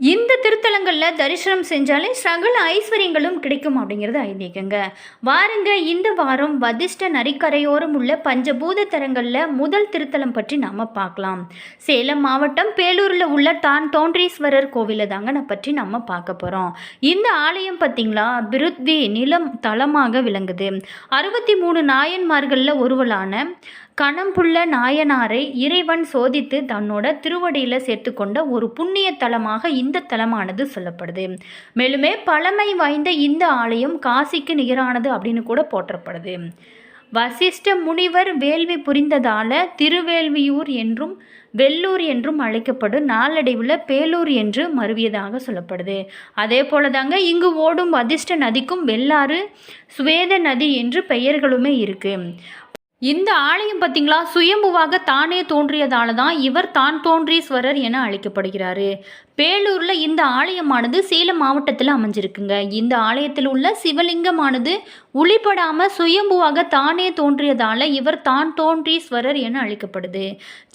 இந்த திருத்தலங்களில் தரிசனம் செஞ்சாலே சகல ஐஸ்வர்யங்களும் கிடைக்கும் அப்படிங்கிறது ஐதீகங்க. வாருங்க இந்த வாரம் வதிஷ்ட நரிக்கரையோரம் உள்ள பஞ்சபூத தலங்களில் முதல் திருத்தலம் பற்றி நாம் பார்க்கலாம். சேலம் மாவட்டம் பேலூரில் உள்ள தான் தோன்றீஸ்வரர் கோவிலை தாங்க நான் பற்றி நம்ம பார்க்க போகிறோம் இந்த ஆலயம் பார்த்திங்களா பிருத்வி நிலம் தளமாக விளங்குது. அறுபத்தி மூணு நாயன்மார்களில் ஒருவலான கணம்புள்ள நாயனாரை இறைவன் சோதித்து தன்னோட திருவடியில் சேர்த்துக்கொண்ட ஒரு புண்ணிய தலமாக இந்த தலமானது சொல்லப்படுது. மேலுமே பழமை வாய்ந்த இந்த ஆலயம் காசிக்கு நிகரானது அப்படின்னு கூட போற்றப்படுது. வசிஷ்ட முனிவர் வேள்வி புரிந்ததால திருவேள்வியூர் என்றும் வெள்ளூர் என்றும் அழைக்கப்படும் நாளடைவில் பேலூர் என்று மருவியதாக சொல்லப்படுது. அதே போல தாங்க இங்கு ஓடும் வதிஷ்ட நதிக்கும் வெள்ளாறு சுவேத நதி என்று பெயர்களுமே இருக்குது இந்த ஆலயம் பார்த்தீங்களா சுயம்புவாக தானே தோன்றியதால தான் இவர் தான் தோன்றீஸ்வரர் என அழைக்கப்படுகிறாரு. பேலூரில் இந்த ஆலயமானது சேலம் மாவட்டத்தில் அமைஞ்சிருக்குங்க. இந்த ஆலயத்தில் உள்ள சிவலிங்கமானது ஒளிப்படாமல் சுயம்புவாக தானே தோன்றியதால இவர் தான் தோன்றீஸ்வரர் என அழைக்கப்படுது.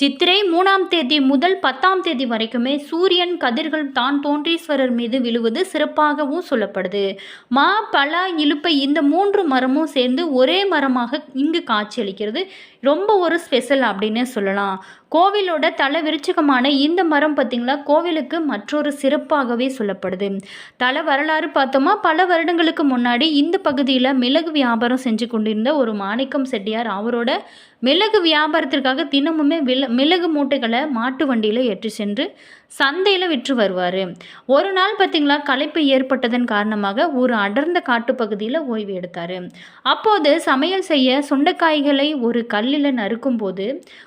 சித்திரை மூணாம் தேதி முதல் பத்தாம் தேதி வரைக்குமே சூரியன் கதிர்கள் தான் தோன்றீஸ்வரர் மீது விழுவது சிறப்பாகவும் சொல்லப்படுது. மா பலா இலுப்பை இந்த மூன்று மரமும் சேர்ந்து ஒரே மரமாக இங்கு காட்சியளிக்கிறது ரொம்ப ஒரு ஸ்பெஷல் அப்படின்னு சொல்லலாம். கோவிலோட தலை விருச்சிகமான இந்த மரம் பார்த்திங்களா? கோவிலுக்கு மற்றொரு சிறப்பாகவே சொல்லப்படுது. தலை வரலாறு பார்த்தோமா? பல வருடங்களுக்கு முன்னாடி இந்த பகுதியில் மிளகு வியாபாரம் செஞ்சு கொண்டிருந்த ஒரு மாணிக்கம் செட்டியார் அவரோட மிளகு வியாபாரத்திற்காக தினமுமே வில மிளகு மூட்டைகளை மாட்டு வண்டியில் ஏற்றி சென்று சந்தையில் விற்று வருவார். ஒரு நாள் பார்த்திங்களா? களைப்பு ஏற்பட்டதன் காரணமாக ஒரு அடர்ந்த காட்டுப்பகுதியில் ஓய்வு எடுத்தார். அப்போது சமையல் செய்ய சுண்டைக்காய்களை ஒரு கல்லில் நறுக்கும்போது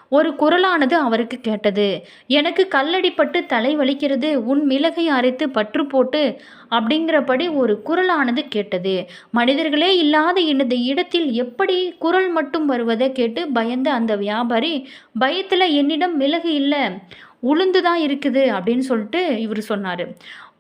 ஒரு குரலானது அவருக்கு கேட்டது. எனக்கு கல்லடிப்பட்டு தலை வலிக்கிறது உன் மிளகை அரைத்து பற்று போட்டு அப்படிங்கிறபடி ஒரு குரலானது கேட்டது. மனிதர்களே இல்லாத இந்த இடத்தில் எப்படி குரல் மட்டும் வருவதை கேட்டு பயந்த அந்த வியாபாரி பயத்தில் என்னிடம் மிளகு இல்லை உளுந்து தான் இருக்குது அப்படின்னு சொல்லிட்டு இவர் சொன்னார்.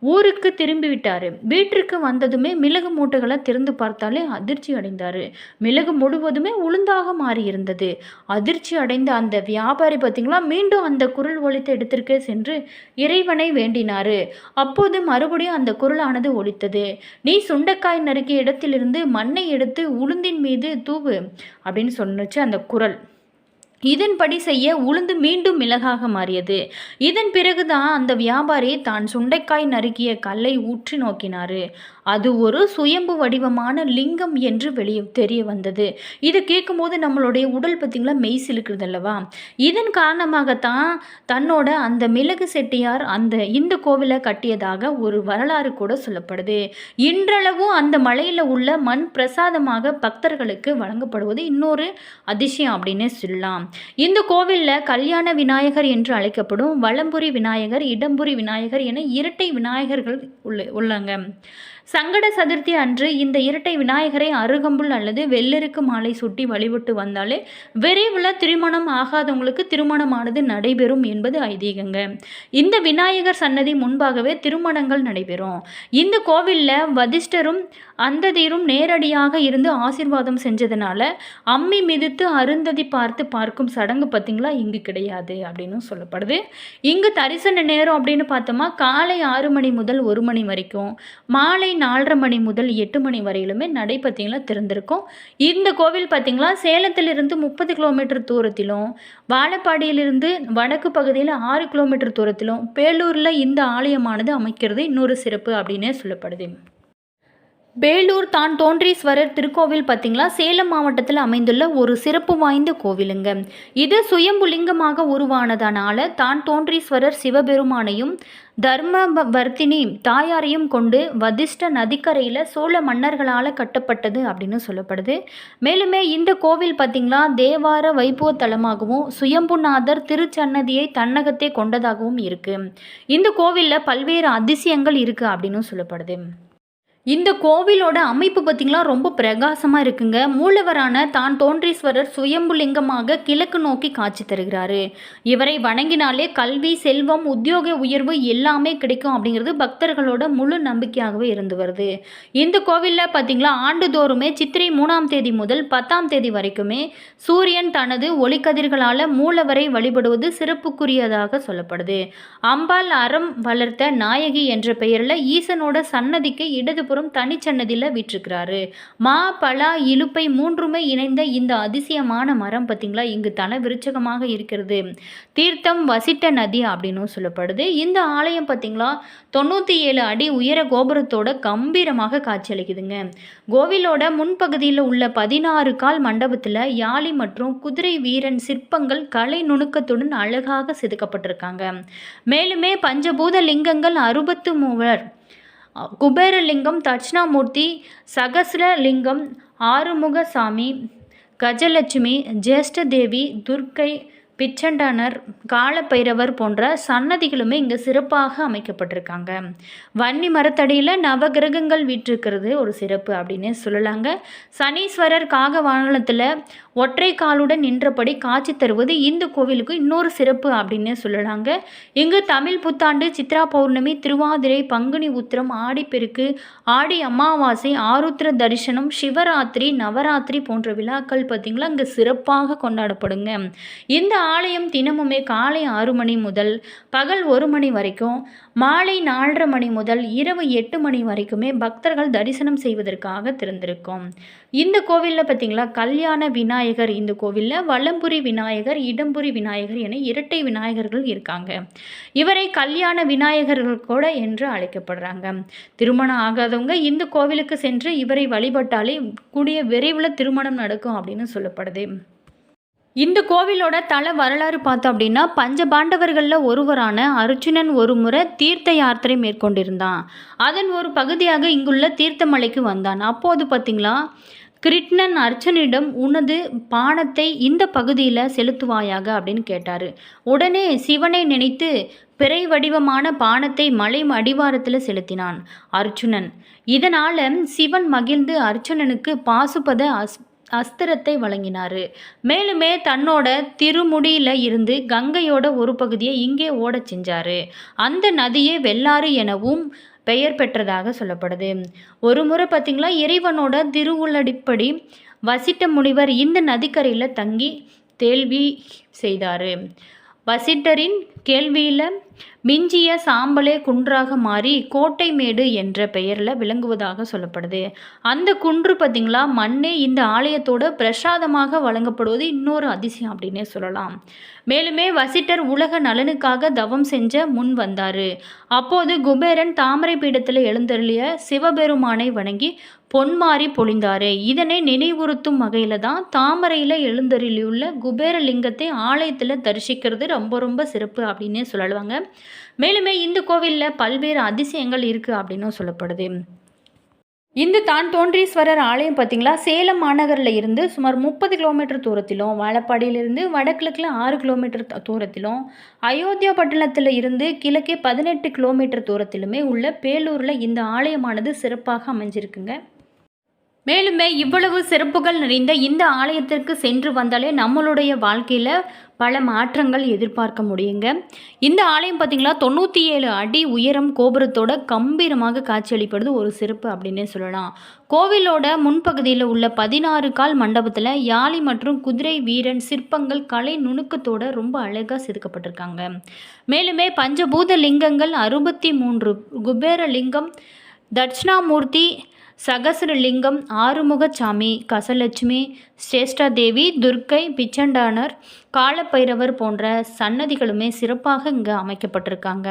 ஊருக்கு திரும்பி விட்டார் வீட்டிற்கு வந்ததுமே மிளகு மூட்டைகளை திறந்து பார்த்தாலே அதிர்ச்சி அடைந்தார். மிளகு முழுவதுமே உளுந்தாக மாறி இருந்தது அதிர்ச்சி அடைந்த அந்த வியாபாரி பார்த்திங்களா மீண்டும் அந்த குரல் ஒழித்த இடத்திற்கே சென்று இறைவனை வேண்டினார். அப்போது மறுபடியும் அந்த குரலானது ஒலித்தது. நீ சுண்டைக்காய் நறுக்கிய இடத்திலிருந்து மண்ணை எடுத்து உளுந்தின் மீது தூவு அப்படின்னு சொன்னுச்சு அந்த குரல். இதன்படி செய்ய உளுந்து மீண்டும் மிளகாக மாறியது. இதன் பிறகுதான் அந்த வியாபாரி தான் சுண்டைக்காய் நறுக்கிய கல்லை ஊற்றி நோக்கினார். அது ஒரு சுயம்பு வடிவமான லிங்கம் என்று வெளியே தெரிய வந்தது. இது கேட்கும்போது நம்மளுடைய உடல் பார்த்திங்களா மெய் சிலுக்குறது அல்லவா? இதன் காரணமாகத்தான் தன்னோட அந்த மிளகு செட்டியார் அந்த இந்த கோவிலை கட்டியதாக ஒரு வரலாறு கூட சொல்லப்படுது. இன்றளவும் அந்த மலையில் உள்ள மண் பிரசாதமாக பக்தர்களுக்கு வழங்கப்படுவது இன்னொரு அதிசயம் அப்படின்னு சொல்லலாம். இந்த கோவிலில் கல்யாண விநாயகர் என்று அழைக்கப்படும் வலம்புரி விநாயகர் இடம்புரி விநாயகர் என இரட்டை விநாயகர்கள் உள்ள உள்ளாங்க. சங்கட சதுர்த்தி அன்று இந்த இரட்டை விநாயகரை அருகம்புல் அல்லது வெள்ளருக்கு மாலை சுட்டி வழிபட்டு வந்தாலே விரைவில் திருமணம் ஆகாதவங்களுக்கு திருமணமானது நடைபெறும் என்பது ஐதீகங்க. இந்த விநாயகர் சன்னதி முன்பாகவே திருமணங்கள் நடைபெறும். இந்த கோவிலில் வதிஷ்டரும் அந்ததியரும் நேரடியாக இருந்து ஆசிர்வாதம் செஞ்சதுனால அம்மி மிதித்து அருந்ததி பார்த்து பார்க்கும் சடங்கு பார்த்திங்களா இங்கு கிடையாது அப்படின்னு சொல்லப்படுது. இங்கு தரிசன நேரம் அப்படின்னு பார்த்தோமா? காலை ஆறு மணி முதல் ஒரு மணி வரைக்கும். மாலை நாலரை மணி முதல் எட்டு மணி வரையிலுமே நடை பார்த்திங்களா திறந்திருக்கும். இந்த கோவில் பார்த்திங்களா சேலத்திலிருந்து முப்பது கிலோமீட்டர் தூரத்திலும் வாழப்பாடியிலிருந்து வடக்கு பகுதியில் ஆறு கிலோமீட்டர் தூரத்திலும் பேலூரில் இந்த ஆலயமானது அமைக்கிறது இன்னொரு சிறப்பு அப்படின்னே சொல்லப்படுது. பேலூர் தான் தோன்றீஸ்வரர் திருக்கோவில் பார்த்திங்களா? சேலம் மாவட்டத்தில் அமைந்துள்ள ஒரு சிறப்பு வாய்ந்த கோவிலுங்க. இது சுயம்புலிங்கமாக உருவானதனால தான் தோன்றீஸ்வரர் சிவபெருமானையும் தர்மவர்த்தினி தாயாரையும் கொண்டு வதிஷ்ட நதிக்கரையில் சோழ மன்னர்களால் கட்டப்பட்டது அப்படின்னு சொல்லப்படுது. மேலுமே இந்த கோவில் பார்த்திங்களா? தேவார வைபவ தலமாகவும் சுயம்புநாதர் திருச்சன்னதியை தன்னகத்தே கொண்டதாகவும் இருக்குது இந்த கோவிலில் பல்வேறு அதிசயங்கள் இருக்குது அப்படின்னு சொல்லப்படுது. இந்த கோவிலோட அமைப்பு பார்த்திங்களா ரொம்ப பிரகாசமாக இருக்குங்க. மூலவரான தான் தோன்றீஸ்வரர் சுயம்புலிங்கமாக கிழக்கு நோக்கி காட்சி தருகிறாரு. இவரை வணங்கினாலே கல்வி செல்வம் உத்தியோக உயர்வு எல்லாமே கிடைக்கும் அப்படிங்கிறது பக்தர்களோட முழு நம்பிக்கையாகவே இருந்து வருது. இந்த கோவிலில் பார்த்திங்களா ஆண்டுதோறுமே சித்திரை மூணாம் தேதி முதல் பத்தாம் தேதி வரைக்குமே சூரியன் தனது ஒளிக்கதிர்களால் மூலவரை வழிபடுவது சிறப்புக்குரியதாக சொல்லப்படுது. அம்பாள் அறம் வளர்த்த நாயகி என்ற பெயரில் ஈசனோட சன்னதிக்கு இடதுபுறம் தனிச்சன்னதியில் விட்டுருக்கிறாரு மா பலா இலுப்பை மூன்றுமே இணைந்த இந்த அதிசயமான மரம் பார்த்திங்களா இங்கு தல விருச்சகமாக இருக்கிறது. தீர்த்தம் வசிட்ட நதி அப்படின்னும் சொல்லப்படுது. இந்த ஆலயம் பார்த்திங்களா தொண்ணூற்றி ஏழு அடி உயர கோபுரத்தோட கம்பீரமாக காட்சியளிக்குதுங்க. கோவிலோட முன்பகுதியில் உள்ள பதினாறு கால் மண்டபத்தில் யாழி மற்றும் குதிரை வீரன் சிற்பங்கள் கலை நுணுக்கத்துடன் அழகாக செதுக்கப்பட்டிருக்காங்க. மேலுமே பஞ்சபூத லிங்கங்கள் அறுபத்து மூவர் குபேரலிங்கம் தட்சிணாமூர்த்தி சகசிரலிங்கம் ஆறுமுகசாமி கஜலட்சுமி ஜேஷ்டதேவி துர்க்கை பிச்சண்டானர் காலப்பைரவர் போன்ற சன்னதிகளுமே இங்கே சிறப்பாக அமைக்கப்பட்டிருக்காங்க. வன்னி மரத்தடியில் நவகிரகங்கள் வீற்றிருக்கிறது ஒரு சிறப்பு அப்படின்னு சொல்லலாங்க. சனீஸ்வரர் காக வாகனத்தில் ஒற்றை காலுடன் நின்றபடி காட்சி தருவது இந்து கோவிலுக்கு இன்னொரு சிறப்பு அப்படின்னு சொல்லலாங்க. இங்கு தமிழ் புத்தாண்டு சித்ரா பௌர்ணமி திருவாதிரை பங்குனி உத்திரம் ஆடிப்பெருக்கு ஆடி அமாவாசை ஆருத்ர தரிசனம் சிவராத்திரி நவராத்திரி போன்ற விழாக்கள் பார்த்திங்களா இங்கே சிறப்பாக கொண்டாடப்படுங்க. இந்த ஆலயம் தினமுமே காலை ஆறு மணி முதல் பகல் ஒரு மணி வரைக்கும் மாலை நாலரை மணி முதல் இரவு எட்டு மணி வரைக்குமே பக்தர்கள் தரிசனம் செய்வதற்காக திறந்திருக்கும். இந்த கோவிலில் பார்த்தீங்களா கல்யாண விநாயகர் இந்த கோவிலில் வலம்புரி விநாயகர் இடம்புரி விநாயகர் என இரட்டை விநாயகர்கள் இருக்காங்க. இவரை கல்யாண விநாயகர்கள் கூட என்று அழைக்கப்படுறாங்க. திருமணம் ஆகாதவங்க இந்த கோவிலுக்கு சென்று இவரை வழிபட்டாலே கூடிய விரைவில் திருமணம் நடக்கும் அப்படின்னு சொல்லப்படுது. இந்த கோவிலோட தல வரலாறு பார்த்தோம் அப்படின்னா பஞ்ச பாண்டவர்களில் ஒருவரான அர்ஜுனன் ஒரு முறை தீர்த்த யாத்திரை மேற்கொண்டிருந்தான். அதன் ஒரு பகுதியாக இங்குள்ள தீர்த்தமலைக்கு வந்தான். அப்போது பார்த்திங்களா கிருஷ்ணன் அர்ச்சனிடம் உனது பானத்தை இந்த பகுதியில் செலுத்துவாயாக? அப்படின்னு கேட்டார். உடனே சிவனை நினைத்து பிறை வடிவமான பானத்தை மலை அடிவாரத்தில் செலுத்தினான் அர்ஜுனன் இதனால் சிவன் மகிழ்ந்து அர்ஜுனனுக்கு பாசுபத அஸ் அஸ்திரத்தை வழங்கினார். மேலுமே தன்னோட திருமுடியில் இருந்து கங்கையோட ஒரு பகுதியை இங்கே ஓடச் செஞ்சார். அந்த நதியே வெள்ளாறு எனவும் பெயர் பெற்றதாக சொல்லப்படுது. ஒரு முறை பார்த்திங்களா இறைவனோட திருவுள்ளடிப்படி வசிட்ட முனிவர் இந்த நதிக்கரையில் தங்கி தேள்வி செய்தார். வசிட்டரின் கேள்வியில் மிஞ்சிய சாம்பலே குன்றாக மாறி கோட்டை மேடு என்ற பெயரில் விளங்குவதாக சொல்லப்படுது. அந்த குன்று பார்த்திங்களா மண்ணே இந்த ஆலயத்தோட பிரசாதமாக வழங்கப்படுவது இன்னொரு அதிசயம் அப்படின்னே சொல்லலாம். மேலுமே வசிட்டர் உலக நலனுக்காக தவம் செஞ்ச முன் வந்தார். அப்போது குபேரன் தாமரை பீடத்தில் எழுந்தருளிய சிவபெருமானை வணங்கி பொன்மாறி பொழிந்தார். இதனை நினைவுறுத்தும் வகையில் தான் தாமரையில் எழுந்தருளியுள்ள குபேரலிங்கத்தை ஆலயத்தில் தரிசிக்கிறது ரொம்ப ரொம்ப சிறப்பு அப்படின்னே சொல்லுவாங்க மேலுமே இந்த கோவிலில் பல்வேறு அதிசயங்கள் இருக்குது அப்படின்னும் சொல்லப்படுது. இந்த தான் தோன்றீஸ்வரர் ஆலயம் பார்த்திங்களா சேலம் மாநகரில் இருந்து சுமார் முப்பது கிலோமீட்டர் தூரத்திலும் வாழப்பாடியிலிருந்து வடகிழக்கில் ஆறு கிலோமீட்டர் தூரத்திலும் அயோத்தியா பட்டணத்தில் இருந்து கிழக்கே பதினெட்டு கிலோமீட்டர் தூரத்திலுமே உள்ள பேலூரில் இந்த ஆலயமானது சிறப்பாக அமைஞ்சிருக்குங்க. மேலுமே இவ்வளவு சிறப்புகள் நிறைந்த இந்த ஆலயத்திற்கு சென்று வந்தாலே நம்மளுடைய வாழ்க்கையில் பல மாற்றங்கள் எதிர்பார்க்க முடியுங்க. இந்த ஆலயம் பார்த்திங்களா தொண்ணூற்றி ஏழு அடி உயரம் கோபுரத்தோட கம்பீரமாக காட்சியளிப்படுது ஒரு சிறப்பு அப்படின்னே சொல்லலாம். கோவிலோட முன்பகுதியில் உள்ள பதினாறு கால் மண்டபத்தில் யாழி மற்றும் குதிரை வீரன் சிற்பங்கள் கலை நுணுக்கத்தோட ரொம்ப அழகாக செதுக்கப்பட்டிருக்காங்க. மேலுமே பஞ்சபூத லிங்கங்கள் அறுபத்தி மூன்று குபேர லிங்கம் தட்சிணாமூர்த்தி சகசரலிங்கம் ஆறுமுகசாமி கசலட்சுமி ஸ்ரேஷ்டாதேவி துர்க்கை பிச்சண்டானர் காலப்பைரவர் போன்ற சன்னதிகளுமே சிறப்பாக இங்கே அமைக்கப்பட்டிருக்காங்க.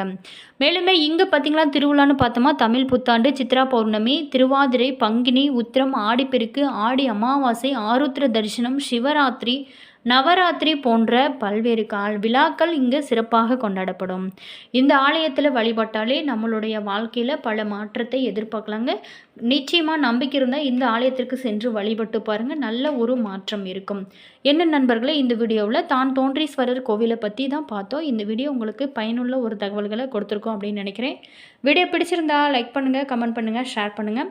மேலுமே இங்கே பார்த்தீங்கன்னா திருவிழான்னு பார்த்தோமா தமிழ் புத்தாண்டு சித்ரா பௌர்ணமி திருவாதிரை பங்கினி உத்திரம் ஆடிப்பெருக்கு ஆடி அமாவாசை ஆருத்ர தரிசனம் சிவராத்திரி நவராத்திரி போன்ற பல்வேறு கால் விழாக்கள் இங்கு சிறப்பாக கொண்டாடப்படும். இந்த ஆலயத்தில் வழிபட்டாலே நம்மளுடைய வாழ்க்கையில் பல மாற்றத்தை எதிர்பார்க்கலாங்க. நிச்சயமாக நம்பிக்கை இருந்தால் இந்த ஆலயத்திற்கு சென்று வழிபட்டு பாருங்கள் நல்ல ஒரு மாற்றம் இருக்கும். என்ன நண்பர்களே இந்த வீடியோவில் தான் தோன்றீஸ்வரர் கோவிலை பற்றி தான் பார்த்தோம். இந்த வீடியோ உங்களுக்கு பயனுள்ள ஒரு தகவல்களை கொடுத்துருக்கோம் அப்படின்னு நினைக்கிறேன். வீடியோ பிடிச்சிருந்தா லைக் பண்ணுங்கள் கமெண்ட் பண்ணுங்கள் ஷேர் பண்ணுங்கள்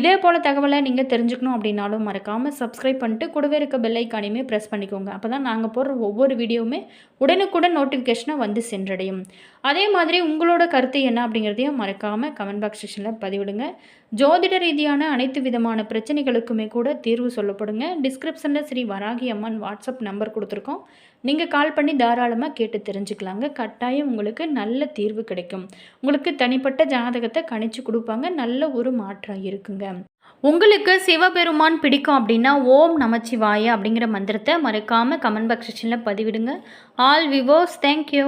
இதே போல் தகவலை நீங்கள் தெரிஞ்சுக்கணும் அப்படின்னாலும் மறக்காமல் சப்ஸ்கிரைப் பண்ணிட்டு கூடவே இருக்க பெல்லைக்கானையுமே ப்ரெஸ் பண்ணிக்கோங்க. அப்போ தான் நாங்கள் போடுற ஒவ்வொரு வீடியோவுமே உடனுக்குடன் நோட்டிஃபிகேஷனாக வந்து சென்றடையும். அதே மாதிரி உங்களோட கருத்து என்ன அப்படிங்கிறதையும் மறக்காமல் கமெண்ட் பாக்ஸ் செக்ஷனில் பதிவிடுங்க. ஜோதிட ரீதியான அனைத்து விதமான பிரச்சனைகளுக்குமே கூட தீர்வு சொல்லப்படுங்க. டிஸ்கிரிப்ஷனில் ஸ்ரீ வராகி அம்மன் வாட்ஸ்அப் நம்பர் கொடுத்துருக்கோம். நீங்கள் கால் பண்ணி தாராளமாக கேட்டு தெரிஞ்சுக்கலாங்க. கட்டாயம் உங்களுக்கு நல்ல தீர்வு கிடைக்கும். உங்களுக்கு தனிப்பட்ட ஜாதகத்தை கணிச்சு கொடுப்பாங்க. நல்ல ஒரு மாற்றம் இருக்குங்க. உங்களுக்கு சிவபெருமான் பிடிக்கும் அப்படின்னா ஓம் நமச்சிவாய அப்படிங்கிற மந்திரத்தை மறக்காமல் கமெண்ட் பாக்ஸ் செக்ஷனில் பதிவிடுங்க. All விவோஸ் thank you